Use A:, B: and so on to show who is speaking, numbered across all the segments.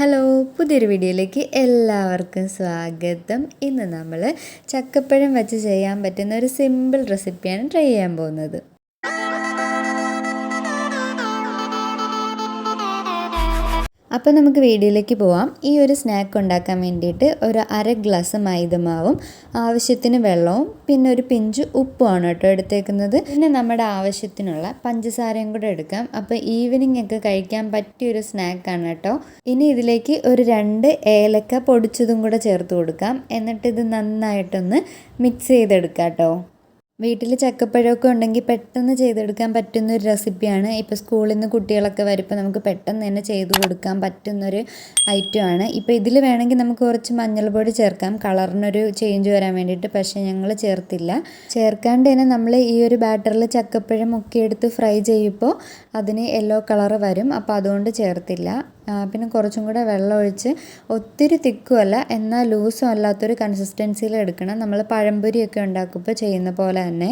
A: hello പുതിയൊരു വീഡിയോയിലേക്ക് എല്ലാവർക്കും സ്വാഗതം ഇന്ന് നമ്മൾ ചക്കപ്പഴം വെച്ച് ചെയ്യാൻ പറ്റുന്ന ഒരു സിമ്പിൾ റെസിപ്പിയാണ് ട്രൈ ചെയ്യാൻ പോകുന്നത് അപ്പോൾ നമുക്ക് വീഡിയോയിലേക്ക് പോവാം ഈ ഒരു സ്നാക്ക് ഉണ്ടാക്കാൻ വേണ്ടിയിട്ട് ഒരു അര ഗ്ലാസ് മൈദമാവും ആവശ്യത്തിന് വെള്ളവും പിന്നെ ഒരു പിഞ്ച് ഉപ്പുമാണ് കേട്ടോ എടുത്തേക്കുന്നത് പിന്നെ നമ്മുടെ ആവശ്യത്തിനുള്ള പഞ്ചസാരയും കൂടെ എടുക്കാം അപ്പോൾ ഈവനിങ് ഒക്കെ കഴിക്കാൻ പറ്റിയൊരു സ്നാക്കാണ് കേട്ടോ ഇനി ഇതിലേക്ക് ഒരു രണ്ട് ഏലക്ക പൊടിച്ചതും കൂടെ ചേർത്ത് കൊടുക്കാം എന്നിട്ട് ഇത് നന്നായിട്ടൊന്ന് മിക്സ് ചെയ്തെടുക്കാം കേട്ടോ വീട്ടിൽ ചക്കപ്പഴമൊക്കെ ഉണ്ടെങ്കിൽ പെട്ടെന്ന് ചെയ്തെടുക്കാൻ പറ്റുന്ന ഒരു റെസിപ്പിയാണ് ഇപ്പോൾ സ്കൂളിൽ നിന്ന് കുട്ടികളൊക്കെ വരുമ്പോൾ നമുക്ക് പെട്ടെന്ന് തന്നെ ചെയ്ത് കൊടുക്കാൻ പറ്റുന്നൊരു ഐറ്റമാണ് ഇപ്പോൾ ഇതിൽ വേണമെങ്കിൽ നമുക്ക് കുറച്ച് മഞ്ഞൾപ്പൊടി ചേർക്കാം കളറിനൊരു ചേഞ്ച് വരാൻ വേണ്ടിയിട്ട് പക്ഷേ ഞങ്ങൾ ചേർത്തില്ല ചേർക്കാണ്ട് തന്നെ നമ്മൾ ഈ ഒരു ബാറ്ററിൽ ചക്കപ്പഴം ഒക്കെ എടുത്ത് ഫ്രൈ ചെയ്യുമ്പോൾ അതിന് യെല്ലോ കളർ വരും അപ്പോൾ അതുകൊണ്ട് ചേർത്തില്ല പിന്നെ കുറച്ചും കൂടെ വെള്ളം ഒഴിച്ച് ഒത്തിരി തിക്കുമല്ല എന്നാൽ ലൂസും അല്ലാത്തൊരു കൺസിസ്റ്റൻസിയിൽ എടുക്കണം നമ്മൾ പഴംപൊരിയൊക്കെ ഉണ്ടാക്കുമ്പോൾ ചെയ്യുന്ന പോലെ തന്നെ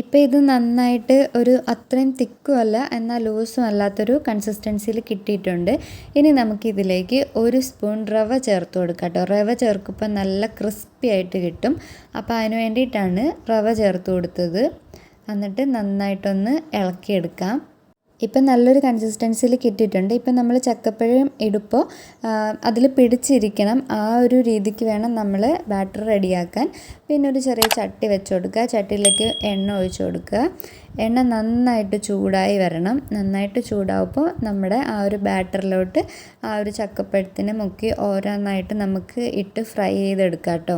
A: ഇപ്പം ഇത് നന്നായിട്ട് ഒരു അത്രയും തിക്കും അല്ല എന്നാൽ ലൂസും അല്ലാത്തൊരു കൺസിസ്റ്റൻസിയിൽ കിട്ടിയിട്ടുണ്ട് ഇനി നമുക്കിതിലേക്ക് ഒരു സ്പൂൺ റവ ചേർത്ത് കൊടുക്കാം കേട്ടോ റവ ചേർക്കുമ്പോൾ നല്ല ക്രിസ്പി ആയിട്ട് കിട്ടും അപ്പോൾ അതിന് വേണ്ടിയിട്ടാണ് റവ ചേർത്ത് കൊടുത്തത് എന്നിട്ട് നന്നായിട്ടൊന്ന് ഇളക്കിയെടുക്കാം ഇപ്പം നല്ലൊരു കൺസിസ്റ്റൻസിയിൽ കിട്ടിയിട്ടുണ്ട് ഇപ്പം നമ്മൾ ചക്കപ്പഴം എടുപ്പോൾ അതിൽ പിടിച്ചിരിക്കണം ആ ഒരു രീതിക്ക് വേണം നമ്മൾ ബാറ്റർ റെഡിയാക്കാൻ പിന്നെ ഒരു ചെറിയ ചട്ടി വെച്ച് കൊടുക്കുക ചട്ടിയിലേക്ക് എണ്ണ ഒഴിച്ചു കൊടുക്കുക എണ്ണ നന്നായിട്ട് ചൂടായി വരണം നന്നായിട്ട് ചൂടാവുമ്പോൾ നമ്മുടെ ആ ഒരു ബാറ്ററിലോട്ട് ആ ഒരു ചക്കപ്പഴത്തിനെ മുക്കി ഓരോന്നായിട്ട് നമുക്ക് ഇട്ട് ഫ്രൈ ചെയ്തെടുക്കാം കേട്ടോ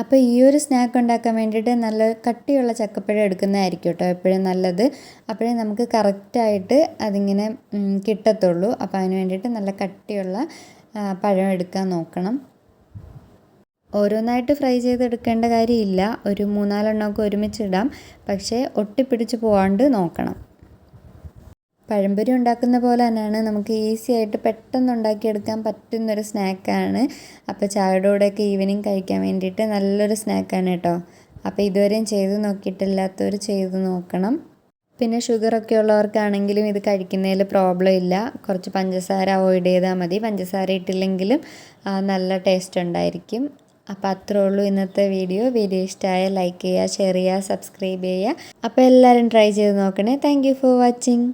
A: അപ്പോൾ ഈ ഒരു സ്നാക്ക് ഉണ്ടാക്കാൻ വേണ്ടിയിട്ട് നല്ല കട്ടിയുള്ള ചക്കപ്പഴം എടുക്കുന്നതായിരിക്കും കേട്ടോ എപ്പോഴും നല്ലത് അപ്പോഴേ നമുക്ക് കറക്റ്റായിട്ട് അതിങ്ങനെ കിട്ടത്തുള്ളൂ അപ്പോൾ അതിന് വേണ്ടിയിട്ട് നല്ല കട്ടിയുള്ള പഴം എടുക്കാൻ നോക്കണം ഓരോന്നായിട്ട് ഫ്രൈ ചെയ്തെടുക്കേണ്ട കാര്യമില്ല ഒരു മൂന്നാലെണ്ണമൊക്കെ ഒരുമിച്ചിടാം പക്ഷേ ഒട്ടിപ്പിടിച്ച് പോകാണ്ട് നോക്കണം പഴംപൊരി ഉണ്ടാക്കുന്ന പോലെ തന്നെയാണ് നമുക്ക് ഈസി ആയിട്ട് പെട്ടെന്ന് ഉണ്ടാക്കിയെടുക്കാൻ പറ്റുന്നൊരു സ്നാക്കാണ് അപ്പോൾ ചായയുടെ കൂടെയൊക്കെ ഈവനിങ് കഴിക്കാൻ വേണ്ടിയിട്ട് നല്ലൊരു സ്നാക്കാണ് കേട്ടോ അപ്പോൾ ഇതുവരെയും ചെയ്ത് നോക്കിയിട്ടില്ലാത്തവർ ചെയ്ത് നോക്കണം പിന്നെ ഷുഗറൊക്കെ ഉള്ളവർക്കാണെങ്കിലും ഇത് കഴിക്കുന്നതിൽ പ്രോബ്ലം ഇല്ല കുറച്ച് പഞ്ചസാര അവോയ്ഡ് ചെയ്താൽ മതി പഞ്ചസാര ഇട്ടില്ലെങ്കിലും നല്ല ടേസ്റ്റ് ഉണ്ടായിരിക്കും അപ്പോൾ അത്രേ ഉള്ളൂ ഇന്നത്തെ വീഡിയോ വീഡിയോ ഇഷ്ടമായ ലൈക്ക് ചെയ്യുക ഷെയർ ചെയ്യുക സബ്സ്ക്രൈബ് ചെയ്യുക അപ്പോൾ എല്ലാവരും ട്രൈ ചെയ്ത് നോക്കണേ താങ്ക് ഫോർ വാച്ചിങ്